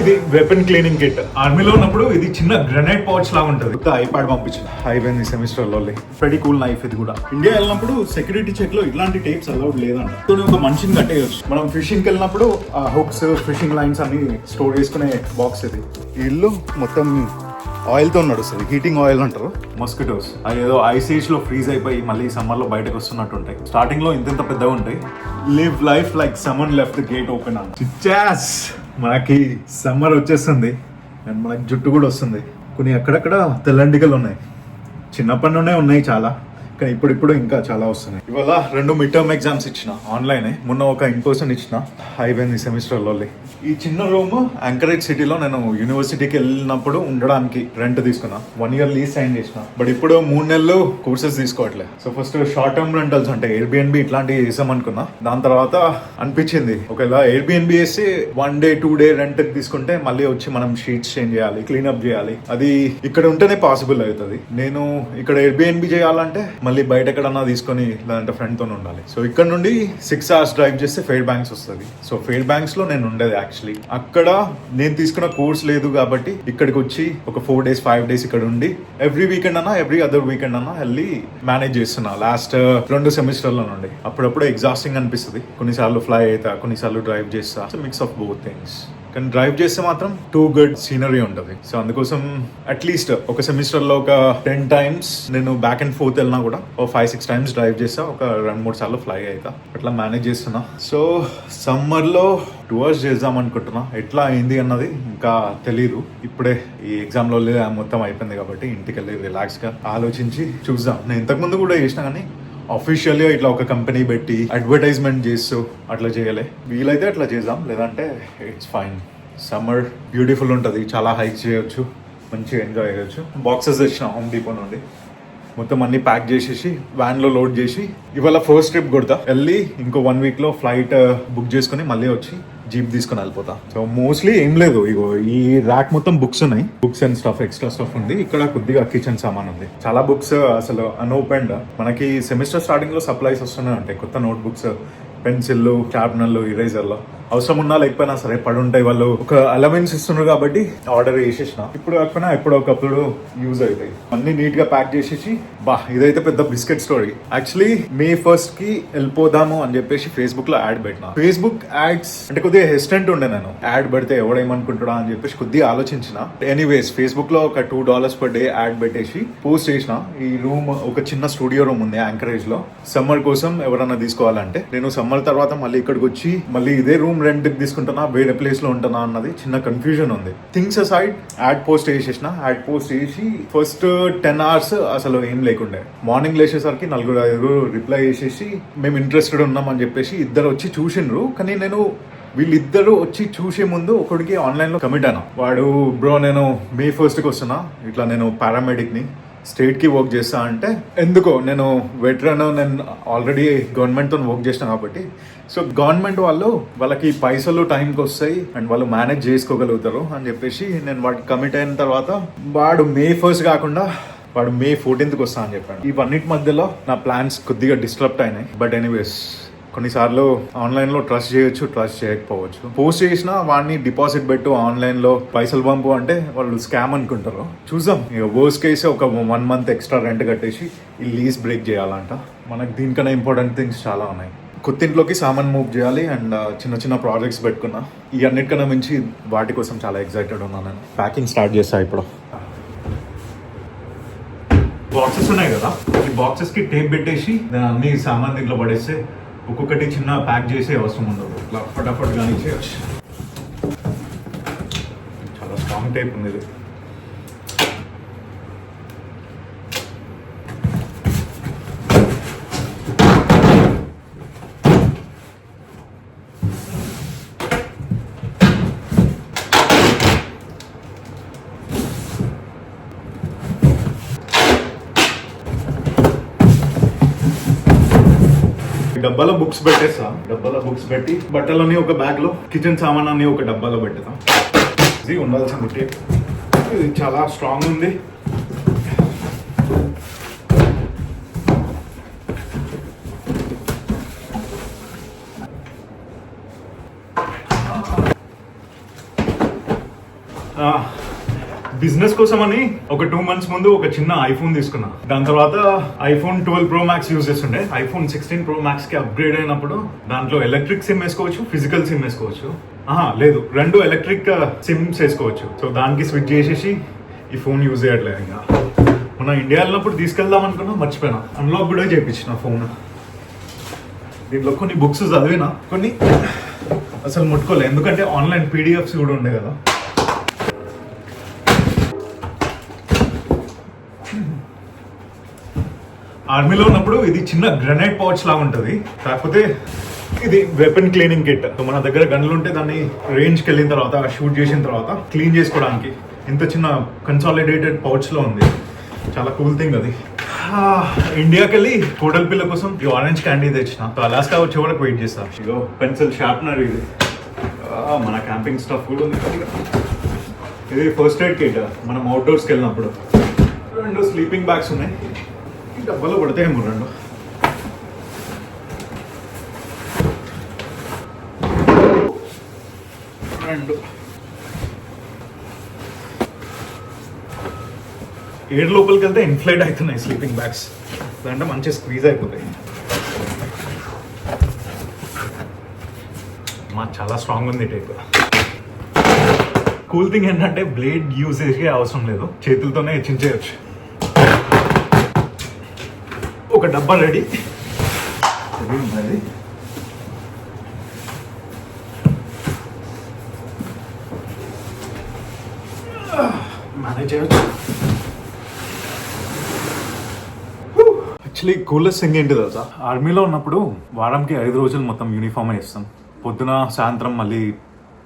ఇది weapon cleaning kit ఆర్మీలో ఉన్నప్పుడు ఇది చిన్న గ్రనైట్ పౌచ్ లాగా ఉంటుంది. ఒక ఐప్యాడ్ పంపించింది అయిపోయింది సెమిస్టర్లో. వెరీ కూల్ నైఫ్ ఇది కూడా. ఇండియా వెళ్ళినప్పుడు సెక్యూరిటీ చెక్లో ఇట్లాంటి టేప్స్ అలౌడ్ లేదంట. ఒక మనిషిని కట్టేయచ్చు. మనం ఫిషింగ్కి వెళ్ళినప్పుడు ఆ హుక్స్ ఫిషింగ్ లైన్స్ అన్ని స్టోర్ చేసుకునే బాక్స్ ఇది. ఇల్లు మొత్తం ఆయిల్తో నడుస్తుంది హీటింగ్ ఆయిల్ అంటారు. మస్కిటోస్ అవి ఏదో ఐస్ ఏజ్లో ఫ్రీజ్ అయిపోయి మళ్ళీ సమ్మర్లో బయటకు వస్తున్నట్టు ఉంటాయి. స్టార్టింగ్లో ఇంత పెద్దగా ఉంటాయి. Live life like someone left gate open చిచ్చాస్ మనకి సమ్మర్ వచ్చేస్తుంది. అండ్ మనకి జుట్టు కూడా వస్తుంది. కొన్ని అక్కడక్కడ తెల్లంటికలు ఉన్నాయి. చిన్నప్పటి నుండే ఉన్నాయి చాలా. కానీ ఇప్పుడు ఇప్పుడు ఇంకా చాలా వస్తున్నాయి. ఇవాళ రెండు మిడ్ టర్మ్ ఎగ్జామ్స్ ఇచ్చిన ఆన్లైనే మొన్న ఒక ఇన్ పర్సన్ ఇచ్చిన అయిపోయింది సెమిస్టర్లో ఈ చిన్న రూమ్ యాంకరేజ్ సిటీలో నేను యూనివర్సిటీకి వెళ్ళినప్పుడు ఉండడానికి రెంట్ తీసుకున్నా. వన్ ఇయర్ లీజ్ సైన్ చేసిన. బట్ ఇప్పుడు మూడు నెలలు courses తీసుకోవట్లే. So first short term rentals అంటే ఎయిర్బిఎన్బి ఇట్లాంటివి చేసాం అనుకున్నా. దాని తర్వాత అనిపించింది. ఒకవేళ ఎయిర్బిఎన్బి వేసి one day two day rent తీసుకుంటే మళ్ళీ వచ్చి మనం షీట్స్ చేంజ్ చేయాలి క్లీన్అప్ చేయాలి. అది ఇక్కడ ఉంటేనే పాసిబుల్ అవుతుంది. నేను ఇక్కడ ఎయిర్బిఎన్బి చేయాలంటే మళ్ళీ బయట ఎక్కడన్నా తీసుకొని లేదంటే ఫ్రెండ్తో ఉండాలి. సో ఇక్కడ నుండి సిక్స్ అవర్స్ డ్రైవ్ చేస్తే ఫెయిర్ బ్యాంక్స్ వస్తుంది. సో ఫెయిర్ బ్యాంక్స్లో నేను ఉండేది యాక్చువల్లీ అక్కడ నేను తీసుకున్న కోర్స్ లేదు కాబట్టి ఇక్కడికి వచ్చి ఒక ఫోర్ డేస్ ఫైవ్ డేస్ ఇక్కడ ఉండి ఎవ్రీ వీకెండ్ అన్నా ఎవ్రీ అదర్ వీకెండ్ అన్నా వెళ్ళి మేనేజ్ చేస్తున్నా. లాస్ట్ uh, రెండు సెమిస్టర్ల నుండి. అప్పుడప్పుడు ఎగ్జాస్టింగ్ అనిపిస్తుంది. కొన్నిసార్లు ఫ్లై అవుతా కొన్నిసార్లు డ్రైవ్ చేస్తా. మిక్స్ ఆఫ్ బోత్ థింగ్స్ కానీ డ్రైవ్ చేస్తే మాత్రం టూ గుడ్ సీనరీ ఉంటుంది. సో అందుకోసం అట్లీస్ట్ ఒక సెమిస్టర్లో ఒక టెన్ టైమ్స్ నేను బ్యాక్ అండ్ ఫోర్త్ వెళ్ళినా కూడా ఒక ఫైవ్ సిక్స్ టైమ్స్ డ్రైవ్ చేస్తా. ఒక రెండు మూడు సార్లు ఫ్లై అవుతా అట్లా మేనేజ్ చేస్తున్నా. సో సమ్మర్లో టూ అవర్స్ చేద్దాం అనుకుంటున్నా. ఎట్లా అయింది అన్నది ఇంకా తెలీదు. ఇప్పుడే ఈ ఎగ్జామ్లో మొత్తం అయిపోయింది కాబట్టి ఇంటికి వెళ్ళి రిలాక్స్గా ఆలోచించి చూద్దాం. నేను ఇంతకుముందు కూడా చేసిన కానీ అఫీషియల్గా ఇట్లా ఒక కంపెనీ పెట్టి అడ్వర్టైజ్మెంట్ చేస్తూ అట్లా చేయలే. వీలైతే అట్లా చేద్దాం లేదంటే ఇట్స్ ఫైన్ సమ్మర్ బ్యూటిఫుల్ ఉంటుంది చాలా హైక్ చేయొచ్చు మంచిగా ఎంజాయ్ చేయొచ్చు. బాక్సెస్ తెచ్చిన హోమ్ డిపో నుండి. మొత్తం అన్ని ప్యాక్ చేసేసి వ్యాన్లో లోడ్ చేసి ఇవాళ ఫస్ట్ ట్రిప్ కొడతా. వెళ్ళి ఇంకో వన్ వీక్లో ఫ్లైట్ బుక్ చేసుకుని మళ్ళీ వచ్చి జీప్ తీసుకుని వెళ్ళిపోతా. సో మోస్ట్లీ ఏం లేదు. ఇగో ఈ ర్యాక్ మొత్తం బుక్స్ ఉన్నాయి. Books and stuff extra stuff ఉంది. ఇక్కడ కొద్దిగా కిచెన్ సామాన్ ఉంది. చాలా బుక్స్ uh, అసలు అన్ఓపెండ్ మనకి సెమిస్టర్ స్టార్టింగ్లో సప్లైస్ వస్తున్నాయి ఉంటాయి కొత్త నోట్ బుక్స్ పెన్సిల్ షార్ప్నర్లు ఇరేజర్లు అవసరం ఉన్నా లేకపోయినా సరే పడి ఉంటాయి వాళ్ళు. ఒక అలవెన్స్ ఇస్తున్నారు కాబట్టి ఆర్డర్ చేసేసిన. ఇప్పుడు కాకపోయినా ఎప్పుడో ఒకప్పుడు యూజ్ అవుతాయి. అన్ని నీట్గా ప్యాక్ చేసేసి బా ఇదైతే పెద్ద బిస్కెట్ స్టోరీ యాక్చువల్లీ మే ఫస్ట్కి వెళ్ళిపోదాము అని చెప్పేసి ఫేస్బుక్లో యాడ్ పెట్టిన. ఫేస్బుక్ యాడ్స్ అంటే కొద్దిగా హెసిడెంట్ ఉండే నేను. యాడ్ పెడితే ఎవడేమనుకుంటాడా అని చెప్పేసి కొద్దిగా ఆలోచించిన. ఎనీవేస్ ఫేస్బుక్లో ఒక two dollars per day ad పెట్టేసి పోస్ట్ చేసిన. ఈ రూమ్ ఒక చిన్న స్టూడియో రూమ్ ఉంది యాంకరేజ్లో. సమ్మర్ కోసం ఎవరన్నా తీసుకోవాలంటే నేను సమ్మర్ తర్వాత మళ్ళీ ఇక్కడికి వచ్చి మళ్ళీ ఇదే రూమ్ రెంట్కి తీసుకుంటున్నా వేరే ప్లేస్లో ఉంటున్నా అన్నది చిన్న కన్ఫ్యూజన్ ఉంది. థింగ్స్ అసైడ్ యాడ్ పోస్ట్ చేసేసిన. యాడ్ పోస్ట్ చేసి ఫస్ట్ టెన్ అవర్స్ అసలు ఏం లేకుండే. మార్నింగ్ లేచేసరికి నలుగురు ఐదుగురు రిప్లై చేసేసి మేము ఇంట్రెస్టెడ్ ఉన్నాం అని చెప్పేసి ఇద్దరు వచ్చి చూసిండ్రు. కానీ నేను వీళ్ళిద్దరూ వచ్చి చూసే ముందు ఒకడికి ఆన్లైన్లో కమిట్ అయినా. వాడు బ్రో నేను మే ఫస్ట్కి వస్తున్నా. ఇట్లా నేను పారామెడిక్ని స్టేట్కి వర్క్ చేస్తా అంటే ఎందుకో నేను వెటరన్ నేను ఆల్రెడీ గవర్నమెంట్తో వర్క్ చేసిన కాబట్టి. సో గవర్నమెంట్ వాళ్ళు వాళ్ళకి పైసలు టైంకి వస్తాయి అండ్ వాళ్ళు మేనేజ్ చేసుకోగలుగుతారు అని చెప్పేసి నేను వాడు కమిట్ అయిన తర్వాత వాడు మే ఫస్ట్ కాకుండా వాడు మే ఫోర్టీన్త్కి వస్తా అని చెప్పాడు ఇవన్నిటి మధ్యలో నా ప్లాన్స్ కొద్దిగా డిస్టర్బ్ అయినాయి. బట్ ఎనీవేస్ కొన్నిసార్లు ఆన్లైన్లో ట్రస్ట్ చేయొచ్చు ట్రస్ట్ చేయకపోవచ్చు. పోస్ట్ చేసినా వాడిని డిపాజిట్ పెట్టు ఆన్లైన్లో పైసలు పంపు అంటే వాళ్ళు స్కామ్ అనుకుంటారు. చూద్దాం ఇక వర్స్ కేసు ఒక వన్ మంత్ ఎక్స్ట్రా రెంట్ కట్టేసి ఈ లీజ్ బ్రేక్ చేయాలంట. మనకు దీనికన్నా ఇంపార్టెంట్ థింగ్స్ చాలా ఉన్నాయి. కొత్త ఇంట్లోకి సామాన్ మూవ్ చేయాలి అండ్ చిన్న చిన్న ప్రాజెక్ట్స్ పెట్టుకున్నా. ఈ అన్నిటికన్నా మించి వాటి కోసం చాలా ఎక్సైటెడ్ ఉన్నాను నేను. ప్యాకింగ్ స్టార్ట్ చేస్తా ఇప్పుడు. బాక్సెస్ ఉన్నాయి కదా? ఈ బాక్సెస్కి టేప్ పెట్టేసి దాని అన్ని సామాన్ దీంట్లో పడేస్తే ఒక్కొక్కటి చిన్న ప్యాక్ చేసే అవసరం ఉండదు. ఇట్లా ఫటాఫట్ కానీ చేయొచ్చు. చాలా స్ట్రాంగ్ టైప్ ఉంది ఇది. డబ్బాలో బుక్స్ పెట్టేస్తా. డబ్బాలో బుక్స్ పెట్టి బట్టలని ఒక బ్యాగ్లో కిచెన్ సామాన్ అని ఒక డబ్బాలో పెట్టేస్తాం ఇది ఉండాల్సింది టేప్ ఇది చాలా స్ట్రాంగ్ ఉంది. బిజినెస్ కోసం అని ఒక టూ మంత్స్ ముందు ఒక చిన్న ఐఫోన్ తీసుకున్నా. దాని తర్వాత iPhone twelve pro max use చేస్తుండే. ఐఫోన్ సిక్స్టీన్ ప్రో మ్యాక్స్కి అప్గ్రేడ్ అయినప్పుడు దాంట్లో ఎలక్ట్రిక్ సిమ్ వేసుకోవచ్చు ఫిజికల్ సిమ్ వేసుకోవచ్చు. ఆహా లేదు రెండు ఎలక్ట్రిక్ సిమ్స్ వేసుకోవచ్చు. సో దానికి స్విచ్ చేసేసి ఈ ఫోన్ యూజ్ చేయట్లేదు ఇంకా. మన ఇండియా వెళ్ళినప్పుడు తీసుకెళ్దాం అనుకున్నా మర్చిపోయినా. అన్లాక్ కూడా చేయించిన ఫోన్. దీంట్లో కొన్ని బుక్స్ చదివినా. కొన్ని అసలు ముట్టుకోలే. ఎందుకంటే ఆన్లైన్ పీడిఎఫ్స్ కూడా ఉండే కదా. ఆర్మీలో ఉన్నప్పుడు ఇది చిన్న గ్రనైట్ పౌచ్ లా ఉంటుంది. కాకపోతే ఇది వెపన్ క్లీనింగ్ కిట్ మన దగ్గర గన్లు ఉంటే దాన్ని రేంజ్కి వెళ్ళిన తర్వాత షూట్ చేసిన తర్వాత క్లీన్ చేసుకోవడానికి ఇంత చిన్న కన్సాలిడేటెడ్ పౌచ్లో ఉంది. చాలా కూల్ థింగ్ అది. ఇండియాకి వెళ్ళి కోడల్ పిల్ల కోసం ఈ ఆరెంజ్ క్యాండీ తెచ్చిన. అలాస్కా వచ్చే వరకు వెయిట్ చేస్తాను ఇగో పెన్సిల్ షార్ప్నర్ ఇది. మన క్యాంపింగ్ స్టఫ్ కూడా ఉంది. ఇది ఫస్ట్ ఎయిడ్ కిట్ మనం అవుట్డోర్స్కి వెళ్ళినప్పుడు. రెండు స్లీపింగ్ బ్యాగ్స్ ఉన్నాయి. డబ్బాలో పడతాయేమో రెండు. రెండు. ఏడు లోపలికి వెళ్తే ఇన్ఫ్లేట్ అవుతున్నాయి స్లీపింగ్ బ్యాగ్స్. దాంట్లో మంచి స్క్వీజ్ అయిపోతాయి. మా చాలా స్ట్రాంగ్ ఉంది టైప్. కూల్ థింగ్ ఏంటంటే బ్లేడ్ యూజ్ చేసే అవసరం లేదు. చేతులతోనే హెచ్చించేయచ్చు. ఒక డబ్బా రెడీ. ఉన్నది మేనేజ్ చేయొచ్చు యాక్చువల్లీ కూలెస్ట్ థింగ్ ఏంటి తెలుసా? ఆర్మీలో ఉన్నప్పుడు వారంకి ఐదు రోజులు మొత్తం యూనిఫామ్ వేస్తాం పొద్దున సాయంత్రం మళ్ళీ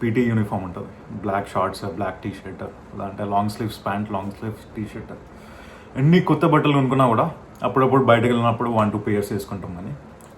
పీటీ యూనిఫామ్ ఉంటుంది. Black shorts black T shirt అంటే long sleeves pant long sleeves T shirt ఎన్ని కొత్త బట్టలు కొనుక్కున్నా కూడా అప్పుడప్పుడు బయటకు వెళ్ళినప్పుడు వన్ టూ పేయర్స్ వేసుకుంటాం కానీ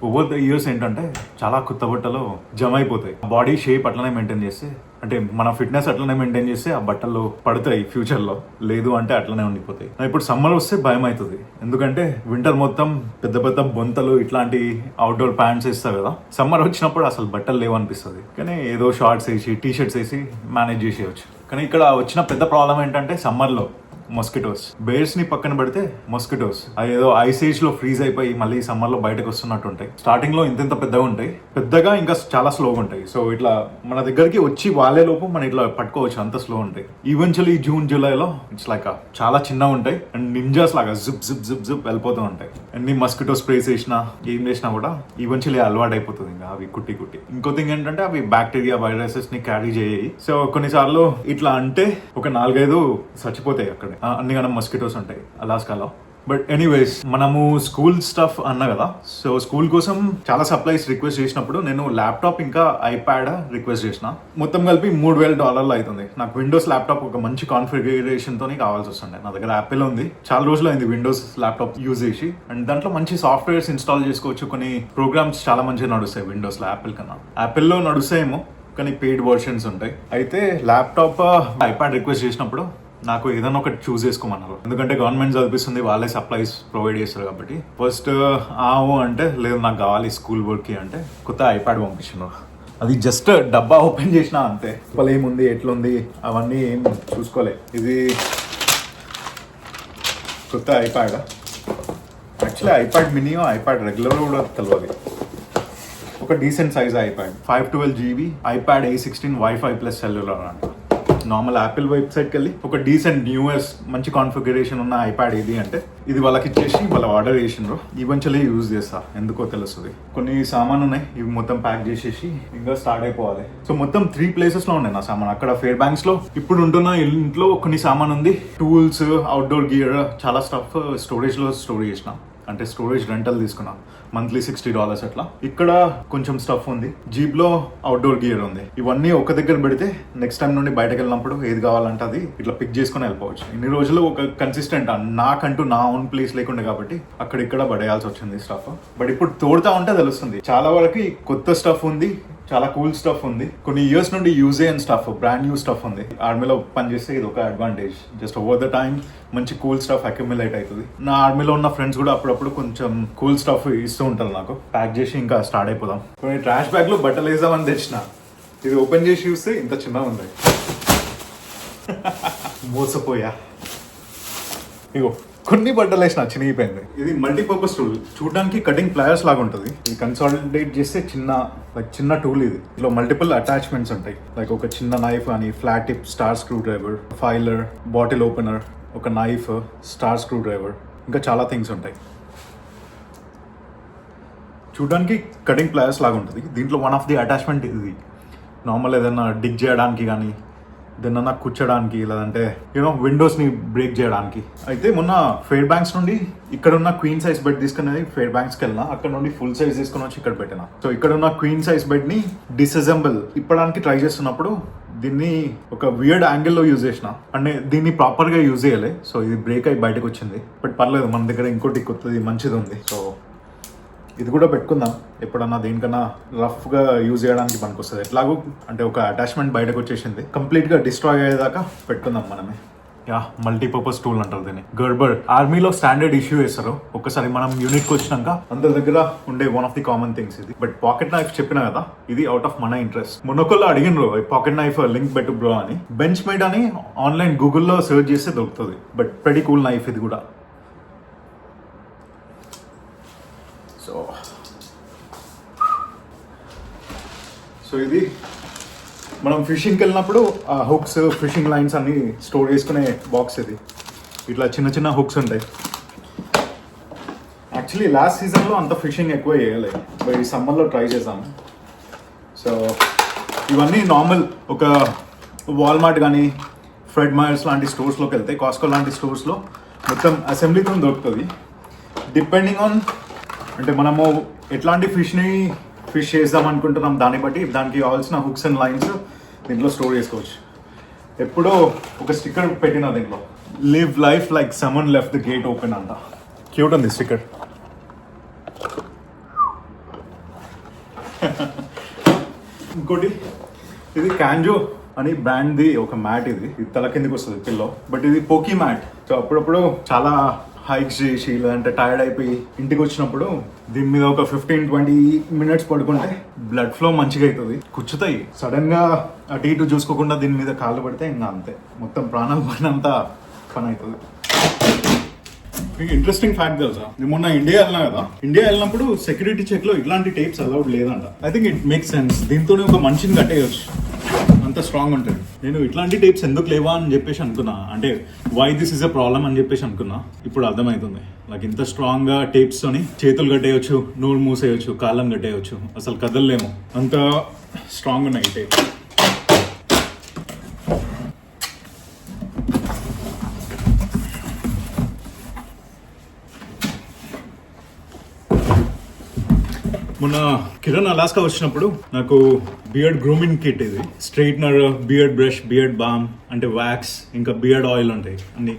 ఓవర్ ద ఇయర్స్ ఏంటంటే చాలా కొత్త బట్టలు జమ అయిపోతాయి. బాడీ షేప్ అట్లనే మెయింటైన్ చేస్తే అంటే మన ఫిట్నెస్ అట్లనే మెయింటైన్ చేస్తే ఆ బట్టలు పడతాయి ఫ్యూచర్లో లేదు అంటే అట్లనే ఉండిపోతాయి. నా ఇప్పుడు సమ్మర్ వస్తే భయం అవుతుంది. ఎందుకంటే వింటర్ మొత్తం పెద్ద పెద్ద బొంతలు ఇట్లాంటి అవుట్డోర్ ప్యాంట్స్ వేస్తారు కదా. సమ్మర్ వచ్చినప్పుడు అసలు బట్టలు లేవు అనిపిస్తుంది. కానీ ఏదో షార్ట్స్ వేసి టీ షర్ట్స్ వేసి మేనేజ్ చేసేయచ్చు. కానీ ఇక్కడ వచ్చిన పెద్ద ప్రాబ్లం ఏంటంటే సమ్మర్లో మస్కిటోస్. బేర్స్ని పక్కన పెడితే మస్కిటోస్. అవి ఏదో ఐసేజ్లో ఫ్రీజ్ అయిపోయి మళ్ళీ సమ్మర్లో బయటకు వస్తున్నట్టు ఉంటాయి స్టార్టింగ్లో ఇంత ఇంత పెద్దగా ఉంటాయి. పెద్దగా ఇంకా చాలా స్లోగా ఉంటాయి. సో ఇట్లా మన దగ్గరికి వచ్చి వాళ్ళే లోపు మనం ఇట్లా పట్టుకోవచ్చు. అంత స్లో ఉంటాయి. ఈవెన్చువలీ జూన్ జూలైలో ఇట్స్ లైక్ చాలా చిన్నగా ఉంటాయి. అండ్ నింజాస్ లాగా జిప్ జిప్ జిప్ జిప్ వెళ్ళిపోతూ ఉంటాయి. ఎన్ని మస్కిటో స్ప్రేస్ వేసినా ఏం చేసినా కూడా ఈవెన్చువలీ అలవాటు అయిపోతుంది ఇంకా అవి కుట్టి కుట్టి. ఇంకో థింగ్ ఏంటంటే అవి బ్యాక్టీరియా వైరసెస్ని క్యారీ చేయి సో కొన్నిసార్లు ఇట్లా అంటే ఒక నాలుగైదు చచ్చిపోతాయి అక్కడ. ఆ, అన్ని కన్నా మస్కిటోస్ ఉంటాయి అలాస్కాలో బట్ ఎనీవేస్ మనము స్కూల్ స్టఫ్ అన్నా కదా సో స్కూల్ కోసం చాలా సప్లైస్ రిక్వెస్ట్ చేసినప్పుడు నేను ల్యాప్టాప్ ఇంకా ఐప్యాడ్ రిక్వెస్ట్ చేసిన. మొత్తం కలిపి మూడు వేల డాలర్లు అవుతుంది నాకు విండోస్ ల్యాప్టాప్ ఒక మంచి కాన్ఫిగరేషన్ తోని కావాల్సి వస్తుండే. నా దగ్గర యాపిల్ ఉంది. చాలా రోజులు అయింది విండోస్ ల్యాప్టాప్ యూజ్ చేసి. అండ్ దాంట్లో మంచి సాఫ్ట్వేర్స్ ఇన్స్టాల్ చేసుకోవచ్చు. కొన్ని ప్రోగ్రామ్స్ చాలా మంచిగా నడుస్తాయి విండోస్లో యాపిల్ కన్నా. యాపిల్లో నడుస్తాయేమో కానీ పెయిడ్ వర్షన్స్ ఉంటాయి. అయితే ల్యాప్టాప్ ఐప్యాడ్ రిక్వెస్ట్ చేసినప్పుడు నాకు ఏదైనా ఒకటి చూస్ చేసుకోమన్నారు. ఎందుకంటే గవర్నమెంట్ చదివిస్తుంది వాళ్ళే సప్లైస్ ప్రొవైడ్ చేస్తారు కాబట్టి. ఫస్ట్ ఆవు అంటే లేదు నాకు కావాలి స్కూల్ వర్క్కి అంటే కొత్త ఐప్యాడ్ పంపించినారు. అది జస్ట్ డబ్బా ఓపెన్ చేసినా అంతే. వాళ్ళు ఏముంది ఎట్లుంది అవన్నీ ఏం చూసుకోలే. ఇది కొత్త iPad actually iPad mini iPad regular కూడా తెలియదు ఒక decent size iPad five twelve GB iPad A sixteen WiFi plus cellular అంట. నార్మల్ యాపిల్ వెబ్సైట్కి వెళ్ళి ఒక డీసెంట్ న్యూఎస్ మంచి కాన్ఫిగరేషన్ ఉన్న ఐప్యాడ్ ఇది అంటే ఇది వాళ్ళకి ఇచ్చేసి వాళ్ళు ఆర్డర్ చేసిండ్రు. ఈవెన్చువల్లీ యూజ్ చేస్తా. ఎందుకో తెలుస్తుంది. కొన్ని సామాన్ ఉన్నాయి ఇవి మొత్తం ప్యాక్ చేసేసి ఇంకా స్టార్ట్ అయిపోవాలి. సో మొత్తం త్రీ ప్లేసెస్లో ఉన్నాయి నా సామాన్. అక్కడ ఫేర్ బ్యాంక్స్లో ఇప్పుడు ఉంటున్న ఇంట్లో కొన్ని సామాన్ ఉంది. టూల్స్ అవుట్డోర్ గియర్ చాలా స్టఫ్ స్టోరేజ్లో స్టోర్ చేసినా. అంటే స్టోరేజ్ రెంటల్ తీసుకున్నాను మంత్లీ సిక్స్టీ డాలర్స్ అట్లా. ఇక్కడ కొంచెం స్టఫ్ ఉంది. జీప్లో అవుట్డోర్ గియర్ ఉంది. ఇవన్నీ ఒక దగ్గర పెడితే నెక్స్ట్ టైం నుండి బయటకు వెళ్ళినప్పుడు ఏది కావాలంటే అది ఇట్లా పిక్ చేసుకుని వెళ్ళిపోవచ్చు. ఇన్ని రోజులు ఒక కన్సిస్టెంట్ నాకంటూ నా ఓన్ ప్లేస్ లేకుండే కాబట్టి అక్కడ ఇక్కడ పడేయాల్సి వచ్చింది స్టఫ్ బట్ ఇప్పుడు తోడుతా ఉంటే తెలుస్తుంది. చాలా వరకు కొత్త స్టఫ్ ఉంది. చాలా కూల్ స్టఫ్ ఉంది. కొన్ని ఇయర్స్ నుండి యూజ్ అయిన స్టఫ్ బ్రాండ్ న్యూ స్టఫ్ ఉంది. ఆర్మీలో పనిచేస్తే ఇది ఒక advantage just over the time మంచి కూల్ స్టఫ్ అక్యుమిలేట్ అవుతుంది. నా ఆర్మీలో ఉన్న ఫ్రెండ్స్ కూడా అప్పుడప్పుడు కొంచెం కూల్ స్టఫ్ ఇస్తూ ఉంటారు నాకు. ప్యాక్ చేసి ఇంకా స్టార్ట్ అయిపోదాం. కొన్ని ట్రాష్ బ్యాగ్లో బట్టలు వేసామని తెచ్చిన. ఇది ఓపెన్ చేసి చూస్తే ఇంత చిన్నగా ఉంది. మోసపోయా. ఇగో. కొన్ని బట్టలు వేసిన చినిగిపోయింది. ఇది మల్టీపర్పస్ టూల్ చూడడానికి కటింగ్ ప్లయర్స్ లాగా ఉంటుంది. ఇది కన్సాలిడేట్ చేస్తే చిన్న లైక్ చిన్న టూల్ ఇది. ఇందులో మల్టిపుల్ అటాచ్మెంట్స్ ఉంటాయి. లైక్ ఒక చిన్న నైఫ్ అని flat tip star screwdriver filer bottle opener ఒక నైఫ్ స్టార్ స్క్రూ డ్రైవర్ ఇంకా చాలా థింగ్స్ ఉంటాయి. చూడడానికి కటింగ్ ప్లయర్స్ లాగా ఉంటుంది. దీంట్లో వన్ ఆఫ్ ది అటాచ్మెంట్ ఇది. నార్మల్ ఏదైనా డిగ్ చేయడానికి కానీ దేనన్నా కూర్చోడానికి లేదంటే యూనో విండోస్ని బ్రేక్ చేయడానికి. అయితే మొన్న ఫేర్ బ్యాంక్స్ నుండి ఇక్కడ ఉన్న క్వీన్ సైజ్ బెడ్ తీసుకునేది ఫేర్ బ్యాంక్స్కి వెళ్ళినా అక్కడ నుండి ఫుల్ సైజ్ తీసుకుని వచ్చి ఇక్కడ పెట్టిన. సో ఇక్కడ ఉన్న క్వీన్ సైజ్ బెడ్ని డిసెజంబుల్ ఇప్పడానికి ట్రై చేస్తున్నప్పుడు దీన్ని ఒక వియర్డ్ యాంగిల్లో యూజ్ చేసిన. అంటే దీన్ని ప్రాపర్గా యూజ్ చేయాలి. సో ఇది బ్రేక్ అయి బయటకు వచ్చింది. బట్ పర్లేదు మన దగ్గర ఇంకోటి కొత్తది మంచిది ఉంది. సో ఇది కూడా పెట్టుకుందాం. ఎప్పుడన్నా దేనికన్నా రఫ్గా యూజ్ చేయడానికి పనికి వస్తుంది ఎట్లాగూ అంటే ఒక అటాచ్మెంట్ బయటకు వచ్చేసింది. కంప్లీట్గా డిస్ట్రాయ్ అయ్యేదాకా పెట్టుకుందాం మనమే. యా మల్టీపర్పస్ టూల్ అంటారు దీన్ని. గర్బర్ ఆర్మీలో స్టాండర్డ్ ఇష్యూ చేస్తారు ఒకసారి మనం యూనిట్కి వచ్చినాక అందరి దగ్గర ఉండే one of the common things ఇది. బట్ పాకెట్ నైఫ్ చెప్పిన కదా ఇది అవుట్ ఆఫ్ మన ఇంట్రెస్ట్ మొన్నొకళ్ళు అడిగినరు పాకెట్ నైఫ్ లింక్ పెట్టు బ్రో అని. బెంచ్ మేడ్ అని ఆన్లైన్ గూగుల్లో సెర్చ్ చేస్తే దొరుకుతుంది. బట్ ప్రెడీ కూల్ నైఫ్ ఇది కూడా. సో ఇది మనం ఫిషింగ్కి వెళ్ళినప్పుడు ఆ హుక్స్ ఫిషింగ్ లైన్స్ అన్ని స్టోర్ చేసుకునే బాక్స్ ఇది. ఇట్లా చిన్న చిన్న హుక్స్ ఉంటాయి. యాక్చువల్లీ లాస్ట్ సీజన్లో అంత ఫిషింగ్ ఎక్కువ చేయలేదు బట్ ఈ సమ్మర్లో ట్రై చేసాము సో ఇవన్నీ నార్మల్ ఒక వాల్మార్ట్ కానీ ఫ్రెడ్ మైర్స్ లాంటి స్టోర్స్లోకి వెళ్తే కాస్కో లాంటి స్టోర్స్లో మొత్తం అసెంబ్లీతో దొరుకుతుంది. డిపెండింగ్ ఆన్ అంటే మనము ఎట్లాంటి ఫిష్ని ఫిష్ చేద్దాం అనుకుంటున్నాం. దాన్ని బట్టి దానికి కావాల్సిన హుక్స్ అండ్ లైన్స్ దీంట్లో స్టోర్ చేసుకోవచ్చు. ఎప్పుడో ఒక స్టిక్కర్ పెట్టిన దీంట్లో. Live life like someone left the gate open అంట. క్యూట్ ఉంది స్టిక్కర్. ఇంకోటి ఇది క్యాంజో అని బ్రాండ్ది ఒక మ్యాట్ ఇది. ఇది తల కిందకి వస్తుంది పిల్లో. బట్ ఇది పోకీ మ్యాట్. సో అప్పుడప్పుడు చాలా హైక్స్ చేసి లేదంటే టైర్డ్ అయిపోయి ఇంటికి వచ్చినప్పుడు దీని మీద ఒక ఫిఫ్టీన్ ట్వంటీ మినిట్స్ పడుకుంటే బ్లడ్ ఫ్లో మంచిగా అవుతుంది. కూర్చుతాయి సడన్గా అటు ఇటు చూసుకోకుండా దీని మీద కాళ్ళు పడితే ఇంకా అంతే. మొత్తం ప్రాణాలు పోయినంత పని అవుతుంది. మీకు ఇంట్రెస్టింగ్ ఫ్యాక్ట్ తెలుసా? నేను మొన్న ఇండియా వెళ్ళినా కదా? ఇండియా వెళ్ళినప్పుడు సెక్యూరిటీ చెక్లో ఇలాంటి టైప్స్ అలౌడ్ లేదంట. I think it make sense దీంతోనే ఒక మనిషిని కట్టేయచ్చు. అంత స్ట్రాంగ్ ఉంటుంది. నేను ఇట్లాంటి టేప్స్ ఎందుకు లేవా అని చెప్పేసి అనుకున్నా. అంటే why this is a problem అని చెప్పేసి అనుకున్నా. ఇప్పుడు అర్థమవుతుంది నాకు ఇంత స్ట్రాంగ్గా టేప్స్ చేతులు కట్టేయచ్చు నూరు మూసేయచ్చు కాళ్ళం కట్టేయచ్చు. అసలు కదలలేము. అంత స్ట్రాంగ్ ఉన్నాయి టేప్స్ మొన్న కిరణ్ అలాస్కా వచ్చినప్పుడు నాకు బియర్డ్ గ్రూమింగ్ కిట్ ఇది. Straightener beard brush beard balm అంటే వ్యాక్స్ ఇంకా బియర్డ్ ఆయిల్ ఉంటాయి అన్ని.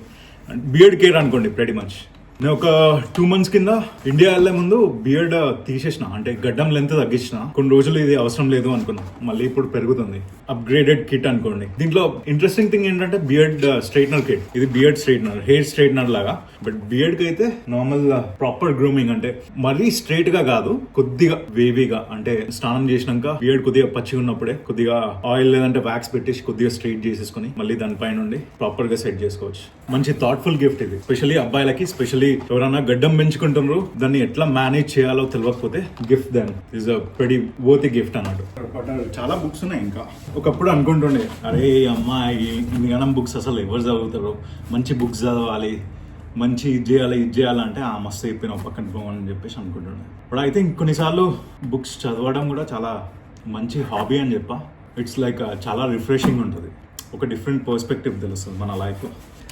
బియర్డ్ కేర్ అనుకోండి ప్రతి మచ్ నేను ఒక టూ మంత్స్ కింద ఇండియా వెళ్ళే ముందు బియర్డ్ తీసేసిన అంటే గడ్డం లెంత్ తగ్గించిన. కొన్ని రోజులు ఇది అవసరం లేదు అనుకున్నా. మళ్ళీ ఇప్పుడు పెరుగుతుంది. అప్గ్రేడెడ్ కిట్ అనుకోండి. దీంట్లో ఇంట్రెస్టింగ్ థింగ్ ఏంటంటే బియర్డ్ స్ట్రైట్నర్ కిట్ ఇది బియర్డ్ స్ట్రైట్నర్ హెయిర్ స్ట్రైట్నర్ లాగా. బట్ బియర్డ్కి అయితే నార్మల్ ప్రాపర్ గ్రూమింగ్ అంటే మళ్ళీ స్ట్రైట్గా కాదు కొద్దిగా వేవీగా అంటే స్నానం చేసినాక బియర్డ్ కొద్దిగా పచ్చిగా ఉన్నప్పుడే కొద్దిగా ఆయిల్ లేదంటే వ్యాక్స్ పెట్టేసి కొద్దిగా స్ట్రైట్ చేసేసుకుని మళ్ళీ దానిపై నుండి ప్రాపర్గా సెట్ చేసుకోవచ్చు. మంచి థాట్ఫుల్ గిఫ్ట్ ఇది. స్పెషల్లీ అబ్బాయిలకి స్పెషల్లీ ఎవరైనా గడ్డం పెంచుకుంటున్నారు దాన్ని ఎట్లా మేనేజ్ చేయాలో తెలియకపోతే gift then is a very worth gift అన్నట్టు. చాలా బుక్స్ ఉన్నాయి ఇంకా. ఒకప్పుడు అనుకుంటుండే అరే అమ్మాయి ఇన్నిగనం బుక్స్ అసలు ఎవరు చదువుతారు? మంచి బుక్స్ చదవాలి మంచి ఇది చేయాలి ఇది చేయాలంటే ఆ మస్తు అయిపోయిన పక్కన పోమని చెప్పేసి అనుకుంటుండే. ఇప్పుడు అయితే కొన్నిసార్లు బుక్స్ చదవడం కూడా చాలా మంచి హాబీ అని చెప్పా. ఇట్స్ లైక్ చాలా రిఫ్రెషింగ్ ఉంటుంది. ఒక డిఫరెంట్ పర్స్పెక్టివ్ తెలుస్తుంది మన లైఫ్లో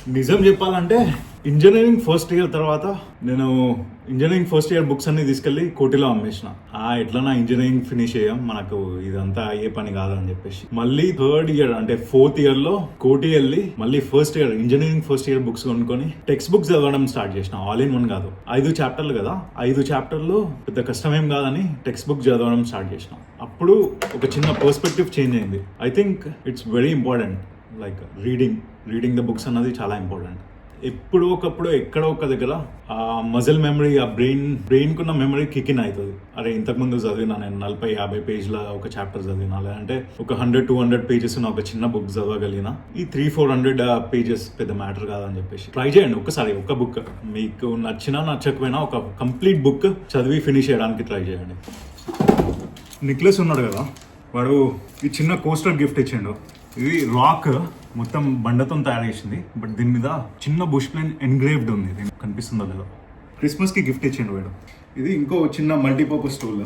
నిజం చెప్పాలంటే ఇంజనీరింగ్ ఫస్ట్ ఇయర్ తర్వాత నేను ఇంజనీరింగ్ ఫస్ట్ ఇయర్ బుక్స్ అన్ని తీసుకెళ్ళి కోటిలో అమ్మేసిన. ఆ ఎట్లా నా ఇంజనీరింగ్ ఫినిష్ అయ్యాం? మనకు ఇదంతా ఏ పని కాదని చెప్పేసి. మళ్ళీ థర్డ్ ఇయర్ అంటే ఫోర్త్ ఇయర్లో కోటి వెళ్ళి మళ్ళీ first year engineering first year books కొనుక్కొని టెక్స్ట్ బుక్స్ చదవడం స్టార్ట్ చేసిన. ఆల్ ఇన్ వన్ కాదు. ఐదు చాప్టర్లు కదా. ఐదు చాప్టర్లు పెద్ద కష్టమేం కాదని టెక్స్ట్ బుక్ చదవడం స్టార్ట్ చేసిన. అప్పుడు ఒక చిన్న పర్స్పెక్టివ్ చేంజ్ అయింది. I think it's very important like reading reading the books అన్నది చాలా ఇంపార్టెంట్ ఎప్పుడో ఒకప్పుడు ఎక్కడో ఒక దగ్గర ఆ మజిల్ మెమరీ ఆ బ్రెయిన్ బ్రెయిన్కున్న మెమరీ కికిన్ అవుతుంది అరే ఇంతకుముందు చదివినా నేను నలభై యాభై పేజ్ల ఒక చాప్టర్ చదివినా లేదంటే ఒక హండ్రెడ్ టూ హండ్రెడ్ పేజెస్ ఉన్న ఒక చిన్న బుక్ చదవగలిగిన ఈ త్రీ ఫోర్ హండ్రెడ్ పేజెస్ పెద్ద మ్యాటర్ కాదని చెప్పేసి ట్రై చేయండి ఒకసారి ఒక బుక్ మీకు నచ్చినా నచ్చకపోయినా ఒక కంప్లీట్ బుక్ చదివి ఫినిష్ చేయడానికి ట్రై చేయండి. నిక్లెస్ ఉన్నాడు కదా వాడు ఈ చిన్న కోస్టర్ గిఫ్ట్ ఇచ్చిండు. ఇది రాక్ మొత్తం బండతో తయారు చేసింది. బట్ దీని మీద చిన్న బుష్ ప్లాన్ ఎన్గ్రేవ్డ్ ఉంది. కనిపిస్తుందో లేదో. క్రిస్మస్కి గిఫ్ట్ ఇచ్చిండు వీడు. ఇది ఇంకో చిన్న మల్టీపర్పస్ టూల్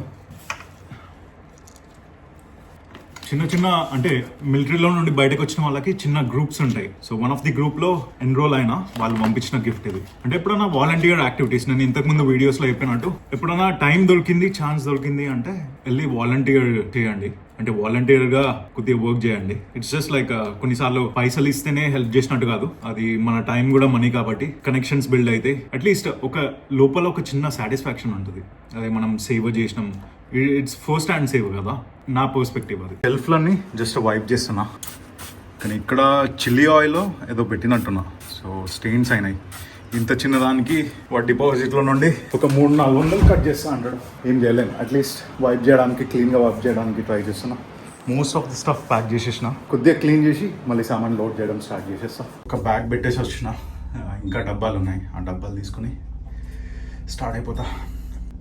చిన్న చిన్న అంటే మిలిటరీలో నుండి బయటకు వచ్చిన వాళ్ళకి చిన్న గ్రూప్స్ ఉంటాయి. సో వన్ ఆఫ్ ది గ్రూప్లో ఎన్రోల్ అయినా వాళ్ళు పంపించిన గిఫ్ట్ ఇది. అంటే ఎప్పుడైనా వాలంటీర్ యాక్టివిటీస్ నేను ఇంతకుముందు వీడియోస్లో చెప్పినట్టు ఎప్పుడైనా టైం దొరికింది ఛాన్స్ దొరికింది అంటే వెళ్ళి వాలంటీర్ చేయండి. అంటే వాలంటీర్గా కొద్దిగా వర్క్ చేయండి. ఇట్స్ జస్ట్ లైక్ కొన్నిసార్లు పైసలు ఇస్తేనే హెల్ప్ చేసినట్టు కాదు. అది మన టైం కూడా మనీ కాబట్టి కనెక్షన్స్ బిల్డ్ అయితే అట్లీస్ట్ ఒక లోపల ఒక చిన్న సాటిస్ఫాక్షన్ ఉంటుంది. అదే మనం సేవ్ చేసినాం. ఇట్స్ ఫస్ట్ హ్యాండ్ సేవ్ కదా నా పర్స్పెక్టివ్ అది. సెల్ఫ్లన్నీ జస్ట్ వైప్ చేస్తున్నా. కానీ ఇక్కడ చిల్లీ ఆయిల్ ఏదో పెట్టినట్టున్నా. సో స్టెయిన్స్ అయినాయి. ఇంత చిన్నదానికి వాడి డిపాజిట్లో నుండి ఒక మూడు నాలుగు వందలు కట్ చేస్తా అంటాడు. ఏం చేయలేను. అట్లీస్ట్ వైప్ చేయడానికి క్లీన్గా వైప్ చేయడానికి ట్రై చేస్తున్నా. Most of the stuff pack చేసేసిన. కొద్దిగా క్లీన్ చేసి మళ్ళీ సామాన్ లోడ్ చేయడం స్టార్ట్ చేసేస్తా. ఒక బ్యాగ్ పెట్టేసి వచ్చిన. ఇంకా డబ్బాలు ఉన్నాయి. ఆ డబ్బాలు తీసుకుని స్టార్ట్ అయిపోతా.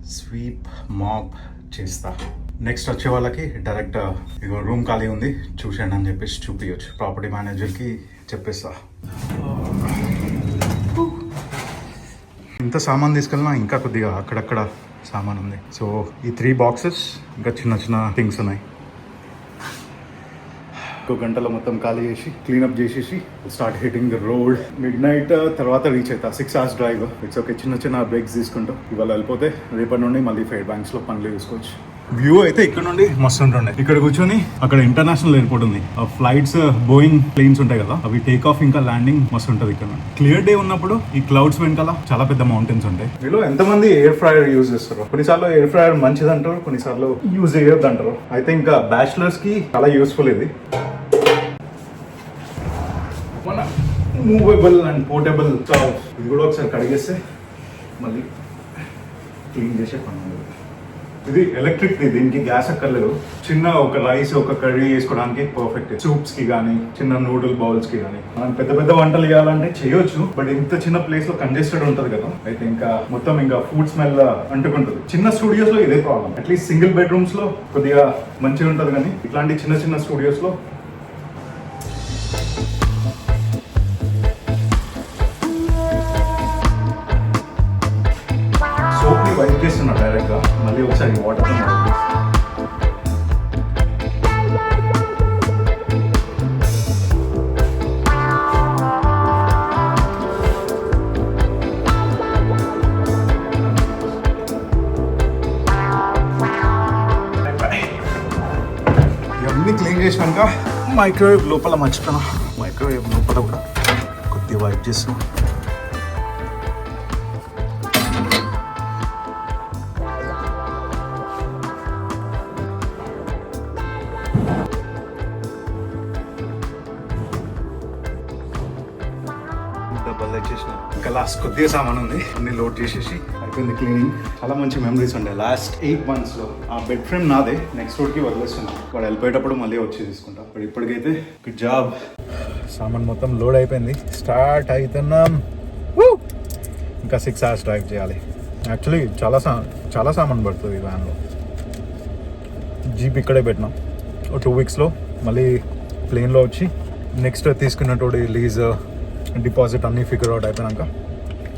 స్వీప్ మాప్ చేస్తా. నెక్స్ట్ వచ్చే వాళ్ళకి డైరెక్ట్ ఇగో రూమ్ ఖాళీ ఉంది. చూసేయండి అని చెప్పేసి చూపించచ్చు ప్రాపర్టీ మేనేజర్కి చెప్పేస్తా. ఎంత సామాన్ తీసుకెళ్ళినా ఇంకా కొద్దిగా అక్కడక్కడ సామాన్ ఉంది. సో ఈ త్రీ బాక్సెస్ ఇంకా చిన్న చిన్న థింగ్స్ ఉన్నాయి. ఒక గంటలో మొత్తం ఖాళీ చేసి క్లీనప్ చేసేసి start hitting the road midnight తర్వాత రీచ్ అవుతా. Six hours drive it's okay చిన్న చిన్న బ్రేక్స్ తీసుకుంటాం. ఇవాళ వెళ్ళిపోతే రేపటి నుండి మళ్ళీ ఫైర్ బ్యాంక్స్లో పనులు చూసుకోవచ్చు. వ్యూ అయితే ఇక్కడ నుండి మస్తు ఉంటుండే. ఇక్కడ కూర్చొని అక్కడ ఇంటర్నేషనల్ ఎయిర్పోర్ట్ ఉంది. ఆ ఫ్లైట్స్ బోయింగ్ ప్లేన్స్ ఉంటాయి కదా అవి టేక్ ఆఫ్ ఇంకా ల్యాండింగ్ మస్తు ఉంటుంది ఇక్కడ క్లియర్ డే ఉన్నప్పుడు ఈ క్లౌడ్స్ వెనకాల చాలా పెద్ద మౌంటైన్స్ ఉంటాయి. వీళ్ళు ఎంతమంది ఎయిర్ ఫ్రైయర్ యూజ్ చేస్తారు? కొన్నిసార్లు ఎయిర్ ఫ్రైయర్ మంచిది అంటారు కొన్నిసార్లు యూజ్ చేయొద్దు అంటారు. అయితే ఇంకా బ్యాచులర్స్కి చాలా యూస్ఫుల్ ఇది. మన మూవేబుల్ అండ్ పోర్టబుల్ ఇది కూడా ఒకసారి కడిగేస్తే మళ్ళీ క్లీన్ చేసే పని. ఇది ఎలక్ట్రిక్ దీనికి గ్యాస్ అక్కర్లేదు. చిన్న ఒక రైస్ ఒక కర్రీ చేసుకోవడానికి పర్ఫెక్ట్ సూప్స్కి కానీ చిన్న నూడిల్ బౌల్స్కి కానీ మనం పెద్ద పెద్ద వంటలు చేయాలంటే చేయొచ్చు బట్ ఇంత చిన్న ప్లేస్లో కంజెస్టెడ్ ఉంటది కదా. అయితే ఇంకా మొత్తం ఇంకా ఫుడ్ స్మెల్ అంటుకుంటుంది. చిన్న స్టూడియోస్లో ఇదే ప్రాబ్లం అట్లీస్ట్ సింగిల్ బెడ్రూమ్స్లో కొద్దిగా మంచిగా ఉంటది కానీ ఇట్లాంటి చిన్న చిన్న స్టూడియోస్లో సోప్ని చేస్తున్నా మళ్ళీ ఒకసారి వాటర్ ఇవన్నీ క్లీన్ చేసినాక మైక్రోవేవ్ లోపల మర్చిపోయినా. మైక్రోవేవ్ లోపల కూడా కొద్దిగా వైప్ చేస్తున్నాను డబ్బాలు తెచ్చేసిన ఇంకా లాస్ట్ కొద్దిగా సామాన్ ఉంది. అన్ని లోడ్ చేసేసి అయిపోయింది క్లీనింగ్ చాలా మంచి మెమరీస్ ఉండే. లాస్ట్ ఎయిట్ మంత్స్లో ఆ బెడ్ ఫ్రేమ్ నాదే. నెక్స్ట్ రోడ్కి వదిలేస్తున్నా. వాడు వెళ్ళిపోయేటప్పుడు మళ్ళీ వచ్చి తీసుకుంటా. ఇప్పుడు ఇప్పటికైతే గుడ్ జాబ్ సామాన్ మొత్తం లోడ్ అయిపోయింది. స్టార్ట్ అవుతున్నాం ఇంకా సిక్స్ అవర్స్ డ్రైవ్ చేయాలి. యాక్చువల్లీ చాలా సా చాలా సామాన్ పడుతుంది ఈ వ్యాన్లో జీప్ ఇక్కడే పెట్టినాం. ఒక టూ వీక్స్లో మళ్ళీ ప్లేన్లో వచ్చి నెక్స్ట్ తీసుకున్నటువంటి లీజ్ డిపాజిట్ అన్నీ ఫిగర్ అవుట్ అయిపోయినాక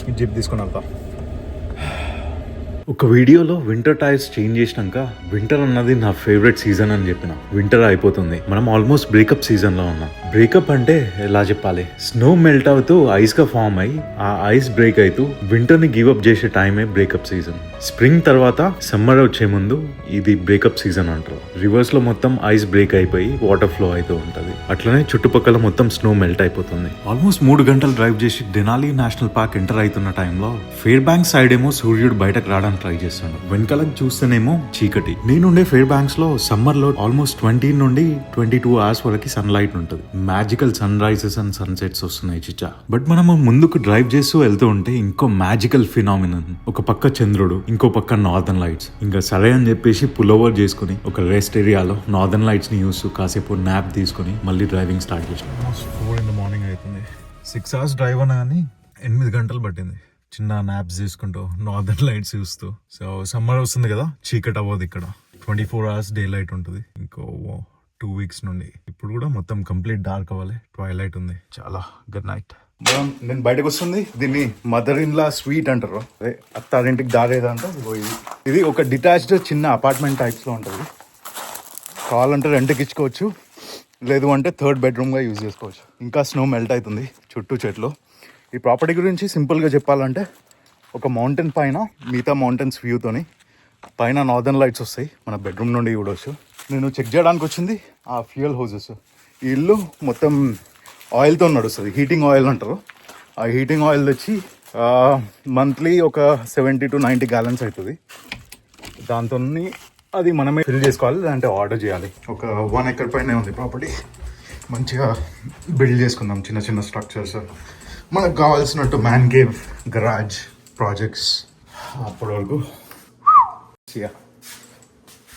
ఈ జీప్ తీసుకుని వెళ్తాం. ఒక వీడియోలో వింటర్ టైర్స్ చేంజ్ చేసినాక వింటర్ అన్నది నా ఫేవరెట్ సీజన్ అని చెప్పిన. వింటర్ అయిపోతుంది. మనం ఆల్మోస్ట్ బ్రేకప్ సీజన్లో ఉన్నాం. బ్రేకప్ అంటే ఎలా చెప్పాలి? స్నో మెల్ట్ అవుతూ ఐస్గా ఫామ్ అయి ఆ ఐస్ బ్రేక్ అవుతూ వింటర్ని గివ్ అప్ చేసే టైమే బ్రేకప్ సీజన్ స్ప్రింగ్ తర్వాత సమ్మర్ వచ్చే ముందు ఇది బ్రేకప్ సీజన్ అంటారు. రివర్స్లో మొత్తం ఐస్ బ్రేక్ అయిపోయి వాటర్ ఫ్లో అవుతూ ఉంటది. అట్లనే చుట్టుపక్కల మొత్తం స్నో మెల్ట్ అయిపోతుంది. ఆల్మోస్ట్ మూడు గంటలు డ్రైవ్ చేసి డెనాలి నేషనల్ పార్క్ ఎంటర్ అవుతున్న టైంలో ఫేర్ బ్యాంక్ సైడ్ ఏమో సూర్యుడు బయటకు రావడానికి ట్రై చేస్తాడు. వెనకాలకు చూస్తేనేమో చీకటి. నేనుండే ఫేర్ బ్యాంక్స్లో సమ్మర్లో ఆల్మోస్ట్ ట్వంటీ నుండి ట్వంటీ టూ అవర్స్ వరకు సన్ లైట్ ఉంటుంది. Magical sun rises and sunsets వస్తున్నాయి చిచ్చా. బట్ మనము ముందుకు డ్రైవ్ చేస్తూ వెళ్తూ ఉంటే ఇంకో మ్యాజికల్ ఫినామినన్. ఒక పక్క చంద్రుడు ఇంకో పక్క నార్దర్న్ లైట్స్ ఇంకా సరే అని చెప్పేసి పుల్ ఓవర్ చేసుకుని ఒక రెస్ట్ ఏరియాలో నార్దర్న్ లైట్స్ని చూస్తూ కాసేపు నాప్ తీసుకుని మళ్ళీ డ్రైవింగ్ స్టార్ట్ చేసాం ఫోర్ ఇన్ ద మార్నింగ్ అవుతుంది సిక్స్ అవర్స్ డ్రైవ్ అన్నా కానీ ఎనిమిది గంటలు పట్టింది. చిన్న నాప్స్ తీసుకుంటూ నార్దర్న్ లైట్స్ చూస్తూ. సో సమ్మర్ వస్తుంది కదా చీకటి అవ్వదు ఇక్కడ. Twenty four hours day light ఉంటుంది. ఇంకో టూ వీక్స్ నుండి. ఇప్పుడు కూడా మొత్తం కంప్లీట్ డార్క్ అవ్వాలి. ట్వైలైట్ ఉంది. చాలా గుడ్ నైట్. నేను బయటకు వస్తుంది. దీన్ని మదర్ ఇన్ లా స్వీట్ అంటారు. అదే అత్తారింటికి దారేదంటే. ఇది. ఇది ఒక డిటాచ్డ్ చిన్న అపార్ట్మెంట్ టైప్స్లో ఉంటుంది కావాలంటే రెంట్కి ఇచ్చుకోవచ్చు. లేదు అంటే థర్డ్ బెడ్రూమ్గా యూజ్ చేసుకోవచ్చు. ఇంకా స్నో మెల్ట్ అవుతుంది చుట్టూ చెట్లు. ఈ ప్రాపర్టీ గురించి సింపుల్గా చెప్పాలంటే ఒక మౌంటైన్ పైన మిగతా మౌంటైన్స్ వ్యూతోని పైన నార్దర్న్ లైట్స్ వస్తాయి. మన బెడ్రూమ్ నుండి చూడవచ్చు నేను చెక్ చేయడానికి వచ్చింది ఆ ఫ్యూయల్ హౌజెస్ ఈ ఇల్లు మొత్తం ఆయిల్తో నడుస్తుంది. హీటింగ్ ఆయిల్ అంటారు. ఆ హీటింగ్ ఆయిల్ తెచ్చి మంత్లీ ఒక సెవెంటీ టు నైంటీ గ్యాలన్స్ అవుతుంది దాంతో అది మనమే ఫిల్ చేసుకోవాలి లేదంటే ఆర్డర్ చేయాలి. ఒక వన్ ఎకర్ పైన ఉంది ప్రాపర్టీ. మంచిగా బిల్డ్ చేసుకుందాం చిన్న చిన్న స్ట్రక్చర్స్. మనకు కావాల్సినట్టు మ్యాన్ గేవ్ గరాజ్ ప్రాజెక్ట్స్ అప్పటి వరకు.